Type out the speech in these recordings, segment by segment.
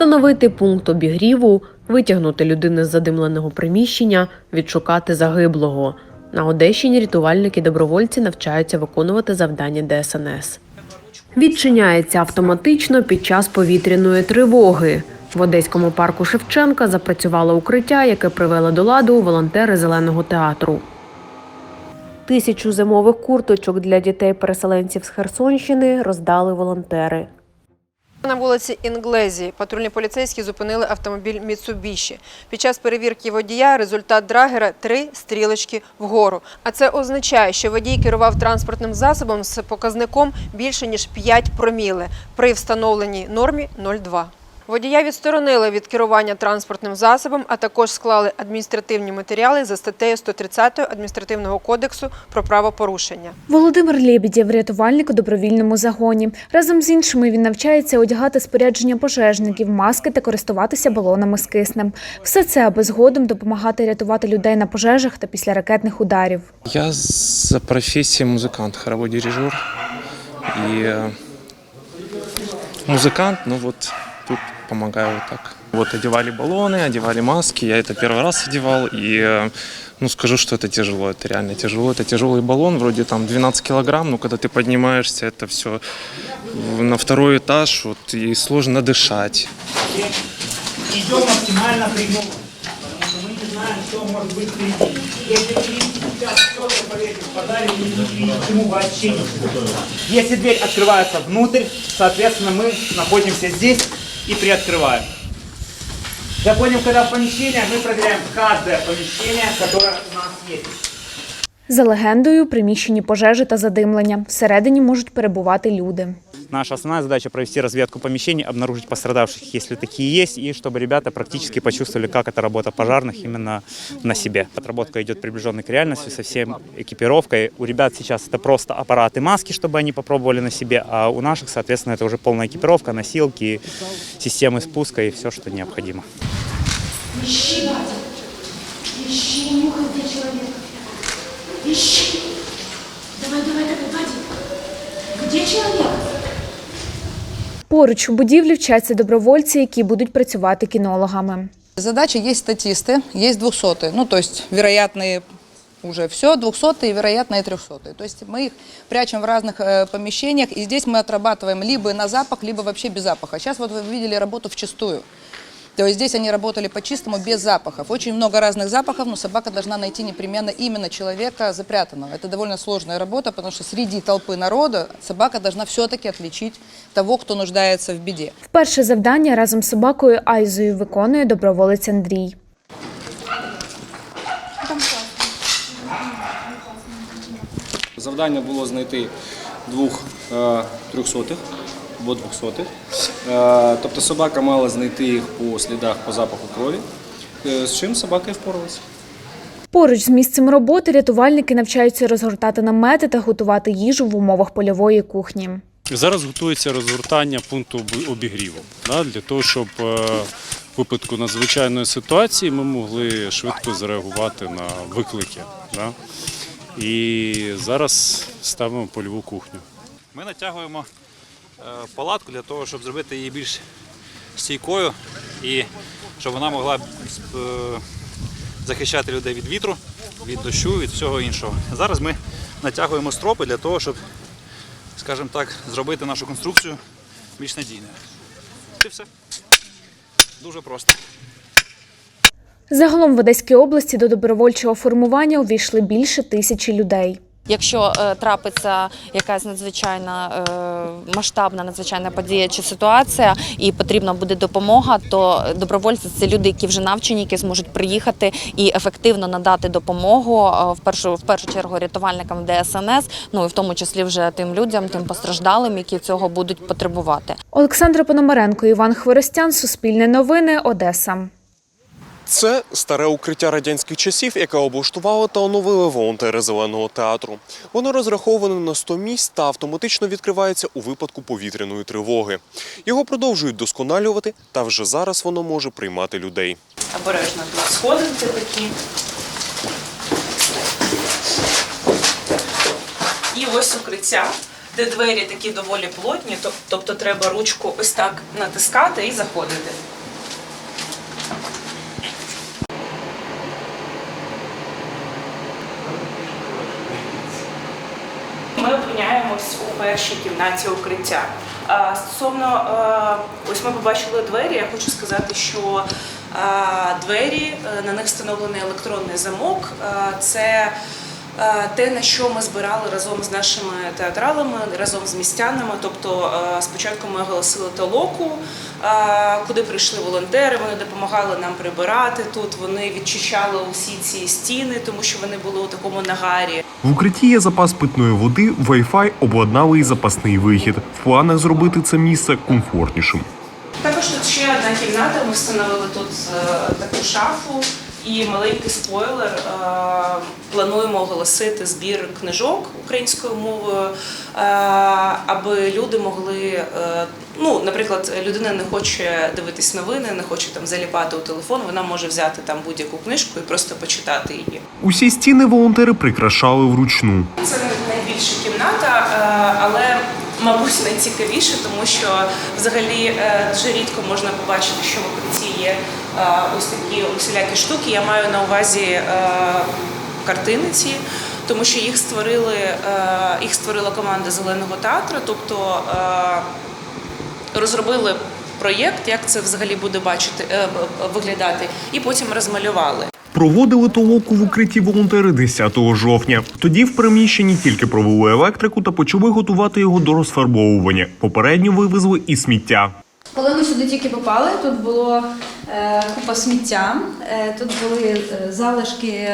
встановити пункт обігріву, витягнути людину з задимленого приміщення, відшукати загиблого. На Одещині рятувальники-добровольці навчаються виконувати завдання ДСНС. Відчиняється автоматично під час повітряної тривоги. В Одеському парку Шевченка запрацювало укриття, яке привели до ладу волонтери зеленого театру. Тисячу зимових курточок для дітей-переселенців з Херсонщини роздали волонтери. На вулиці Інглезі патрульні поліцейські зупинили автомобіль Міцубіші. Під час перевірки водія результат драгера три стрілочки вгору. А це означає, що водій керував транспортним засобом з показником більше ніж 5 проміли при встановленій нормі 0,2. Водія відсторонили від керування транспортним засобом, а також склали адміністративні матеріали за статтею 130 адміністративного кодексу про правопорушення. Володимир Лєбідєв – рятувальник у добровільному загоні. Разом з іншими він навчається одягати спорядження пожежників, маски та користуватися балонами з киснем. Все це, аби згодом допомагати рятувати людей на пожежах та після ракетних ударів. Я за профессией музыкант, хоровой дирижер. И э, музыкант, ну вот тут Помогаю вот так. Вот одевали баллоны, одевали маски, я это первый раз одевал, и ну скажу, что это тяжело, это реально тяжело, это тяжелый баллон, вроде там 12 килограмм, но когда ты поднимаешься, это все на второй этаж, вот, и сложно дышать. идем максимально что мы не знаем, что может быть впереди. Если дверь открывается внутрь, соответственно, мы находимся здесь и приоткрываем. Заходим, когда в помещение, мы проверяем каждое помещение, которое у нас есть. За легендою, приміщені пожежі та задимлення. Всередині можуть перебувати люди. Наша основная задача провести разведку помещений, обнаружить пострадавших, если такие есть, и чтобы ребята практически почувствовали, как это работа пожарных именно на себе. Отработка идет приближенной к реальности со всей экипировкой. У ребят сейчас это просто аппараты маски, чтобы они попробовали на себе, а у наших, соответственно, это уже полная экипировка, носилки, системы спуска и все, что необходимо. Ищи. Ищи, нюхай, где человек. Ищи. Давай, давай, давай, Вадик. Где человек? Поруч у будівлі вчаться добровольці, які будуть працювати кінологами. Задача есть статисты, есть двухсотые. Ну, то есть вероятные уже все, двухсотые, вероятные трехсотые. То есть мы их прячем в разных э, помещениях, и здесь мы отрабатываем либо на запах, либо вообще без запаха. Сейчас вот вы видели работу вчистую. То есть здесь они работали по-чистому, без запахов. Очень много разных запахов, но собака должна найти непременно именно человека запрятанного. Это довольно сложная работа, потому что среди толпы народа собака должна все-таки отличить того, кто нуждается в беде. Вперше завдання разом з собакою Айзою виконує доброволець Андрій. Завдання було знайти двох е, трьохсотих або двохсотих. Е, тобто собака мала знайти їх по слідах по запаху крові, е, з чим собака і впоралася. Поруч з місцем роботи рятувальники навчаються розгортати намети та готувати їжу в умовах польової кухні. Зараз готується розгортання пункту обігріву для того, щоб е, в випадку надзвичайної ситуації ми могли швидко зреагувати на виклики. І зараз ставимо польову кухню. Ми натягуємо палатку для того, щоб зробити її більш стійкою і щоб вона могла е, захищати людей від вітру, від дощу, від всього іншого. Зараз ми натягуємо стропи для того, щоб, скажімо так, зробити нашу конструкцію більш надійною. І все. Дуже просто. Загалом в Одеській області до добровольчого формування увійшли більше тисячі людей. Якщо е, трапиться якась надзвичайна е, масштабна надзвичайна подія чи ситуація, і потрібна буде допомога, то добровольці це люди, які вже навчені, які зможуть приїхати і ефективно надати допомогу е, в першу в першу чергу рятувальникам ДСНС, ну і в тому числі вже тим людям, тим постраждалим, які цього будуть потребувати. Олександра Пономаренко, Іван Хворостян, Суспільне новини, Одеса. Це старе укриття радянських часів, яке облаштували та оновили волонтери зеленого театру. Воно розраховане на 100 місць та автоматично відкривається у випадку повітряної тривоги. Його продовжують досконалювати, та вже зараз воно може приймати людей. Обережно тут сходинки такі. І ось укриття. де двері такі доволі плотні, тобто треба ручку ось так натискати і заходити. Ми опиняємось у першій кімнаті укриття. Стосовно е, ось ми побачили двері. Я хочу сказати, що е, двері е, на них встановлений електронний замок. Це те, на що ми збирали разом з нашими театралами, разом з містянами. Тобто спочатку ми оголосили толоку, куди прийшли волонтери. Вони допомагали нам прибирати тут. Вони відчищали усі ці стіни, тому що вони були у такому нагарі. В укритті є запас питної води, Wi-Fi обладнали запасний вихід. В планах зробити це місце комфортнішим. Також тут ще одна кімната. Ми встановили тут е, таку шафу і маленький спойлер. Плануємо оголосити збір книжок українською мовою, е, аби люди могли. е, Ну, наприклад, людина не хоче дивитись новини, не хоче там заліпати у телефон. Вона може взяти там будь-яку книжку і просто почитати її. Усі стіни волонтери прикрашали вручну. Це найбільша кімната, е, але мабуть найцікавіше, тому що взагалі дуже рідко можна побачити, що в укритті є ось такі усілякі штуки. Я маю на увазі картини ці, тому що їх створили е, їх створила команда зеленого театру, тобто е, розробили проєкт, як це взагалі буде бачити е, виглядати, і потім розмалювали. Проводили толоку в укритті волонтери 10 жовтня. Тоді в приміщенні тільки провели електрику та почали готувати його до розфарбовування. Попередньо вивезли і сміття. Коли ми сюди тільки попали, тут було е, купа сміття, е, тут були залишки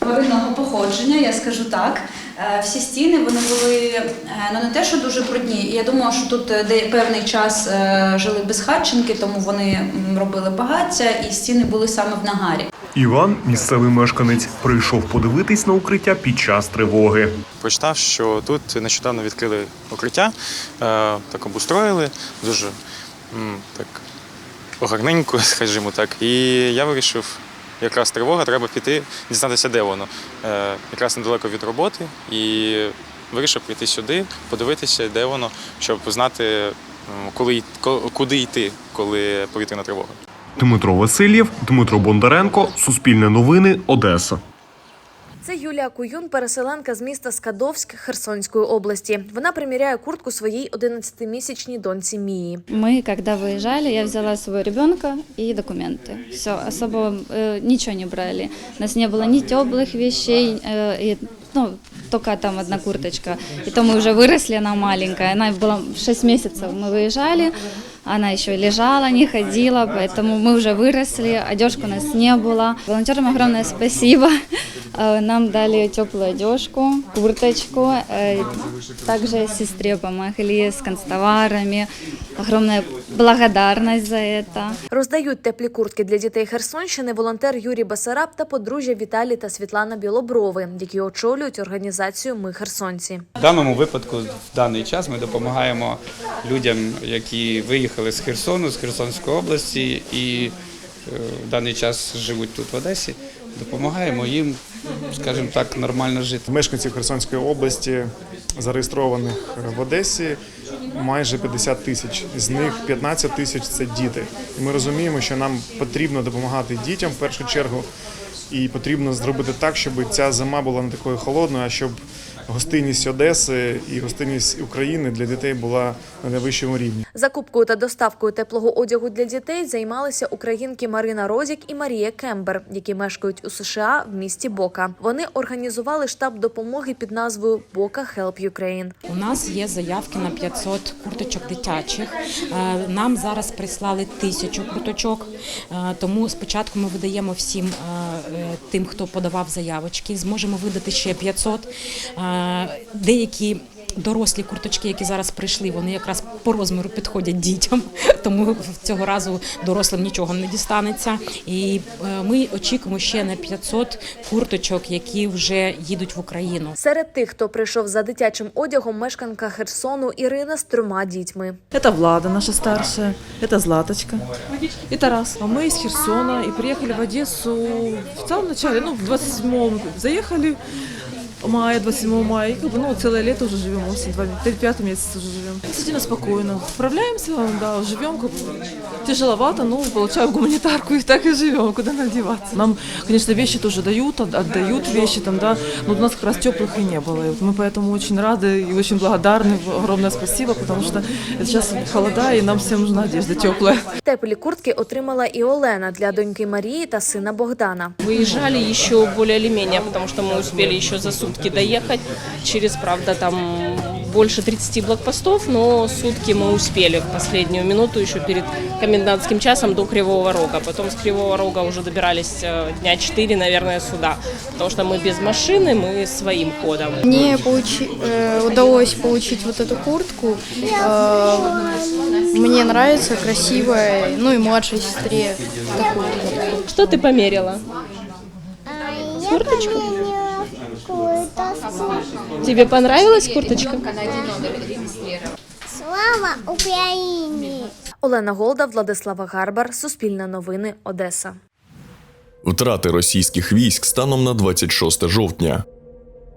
тваринного походження, я скажу так. Е, всі стіни вони були е, ну не те, що дуже брудні. Я думала, що тут е, де певний час жили безхатченки, тому вони робили багаття, і стіни були саме в нагарі. Іван, місцевий мешканець, прийшов подивитись на укриття під час тривоги. Прочитав, що тут нещодавно відкрили укриття, так обустроїли, дуже так гарненько, скажімо так. І я вирішив, якраз тривога, треба піти, дізнатися, де воно. Е, якраз недалеко від роботи. І вирішив прийти сюди, подивитися, де воно, щоб знати, коли, куди йти, коли повітряна тривога. Дмитро Васильєв, Дмитро Бондаренко, Суспільне новини, Одеса. Це Юлія Куюн, переселенка з міста Скадовськ Херсонської області. Вона приміряє куртку своїй 11-місячній доньці Мії. Мы, когда выезжали, я взяла своего ребенка и документы. Все, особо э, ничего не брали. У нас не было ни теплых вещей, э, и, ну, только там одна курточка. И то мы уже выросли, она маленькая. Она была 6 месяцев, мы выезжали. Она еще лежала, не ходила, поэтому мы уже выросли, одежки у нас не было. Волонтерам огромное спасибо. Э, Нам дали теплую одежку, курточку. Э, Также сестре помогли с констоварами. Огромная благодарность за это. Роздають теплі куртки для дітей Херсонщини волонтер Юрій Басараб та подружжя Віталій та Світлана Білоброви, які очолюють організацію Ми Херсонці. В даному випадку, в даний час, ми допомагаємо людям, які виїхали з Херсону, з Херсонської області і е, в даний час живуть тут в Одесі. Допомагаємо їм, скажімо так, нормально жити. Мешканців Херсонської області зареєстрованих в Одесі майже 50 тисяч. З них 15 тисяч це діти. І ми розуміємо, що нам потрібно допомагати дітям в першу чергу, і потрібно зробити так, щоб ця зима була не такою холодною, а щоб гостинність Одеси і гостинність України для дітей була на найвищому рівні. Закупкою та доставкою теплого одягу для дітей займалися українки Марина Розік і Марія Кембер, які мешкають у США в місті Бока. Вони організували штаб допомоги під назвою Бока Help Ukraine. У нас є заявки на 500 курточок дитячих. Е, Нам зараз прислали тисячу курточок. Е, Тому спочатку ми видаємо всім е, тим, хто подавав заявочки. Зможемо видати ще 500. Е, Деякі дорослі курточки, які зараз прийшли, вони якраз по розміру підходять дітям, тому цього разу дорослим нічого не дістанеться. І е, ми очікуємо ще на 500 курточок, які вже їдуть в Україну. Серед тих, хто прийшов за дитячим одягом, мешканка Херсону Ірина з трьома дітьми. Это Влада, наша старшая, это Златочка и Тарас. А мы из Херсона и приехали в Одессу в самом начале, ну, в 27-м заехали. мая, 27 мая. И как бы, ну, целое лето уже живем, осень, два, ме- пятый месяц уже живем. Действительно спокойно. Справляемся, да, живем как бы тяжеловато, но получаем гуманитарку и так и живем, куда нам деваться. Нам, конечно, вещи тоже дают, от- отдают вещи там, да, но у нас как раз теплых и не было. И вот мы поэтому очень рады и очень благодарны. Огромное спасибо, потому что это сейчас холода, и нам всем нужна одежда теплая. Теплі куртки отримала і Олена для доньки Марії та сина Богдана. Выезжали еще более или менее, потому что мы успели еще за сутки доехать. Через, правда, там больше 30 блокпостов, но сутки мы успели в последнюю минуту еще перед комендантским часом до Кривого Рога. Потом с Кривого Рога уже добирались э, дня 4, наверное, сюда. Потому что мы без машины, мы своим ходом. Мне получи- э, удалось получить вот эту куртку. Э, мне нравится, красивая. Ну и младшей сестре такую. Что ты померила? Курточку? Тебе понравилась курточка? Слава Україні! Олена Голда, Владислава Гарбар, Суспільне новини, Одеса. Втрати російських військ станом на 26 жовтня.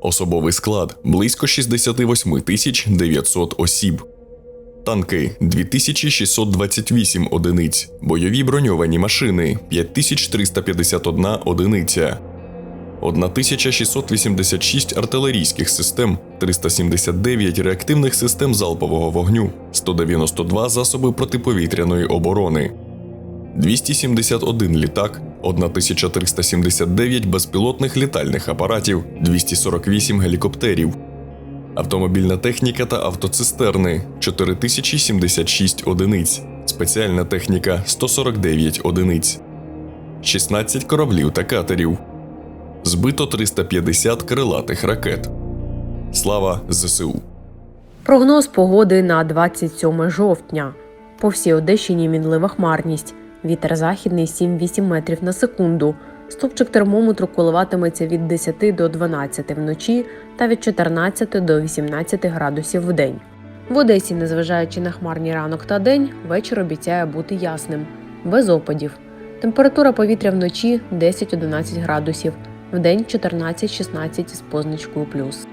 Особовий склад близько 68 тисяч 900 осіб. Танки 2628 одиниць. Бойові броньовані машини 5351 одиниця. 1686 артилерійських систем, 379 реактивних систем залпового вогню, 192 засоби протиповітряної оборони, 271 літак, 1379 безпілотних літальних апаратів, 248 гелікоптерів, автомобільна техніка та автоцистерни 4076 одиниць, спеціальна техніка 149 одиниць, 16 кораблів та катерів, збито 350 крилатих ракет. Слава ЗСУ! Прогноз погоди на 27 жовтня. По всій Одещині мінлива хмарність. Вітер західний 7-8 метрів на секунду. Стопчик термометру коливатиметься від 10 до 12 вночі та від 14 до 18 градусів в день. В Одесі, незважаючи на хмарні ранок та день, вечір обіцяє бути ясним, без опадів. Температура повітря вночі 10-11 градусів, вдень 14-16 з позначкою плюс.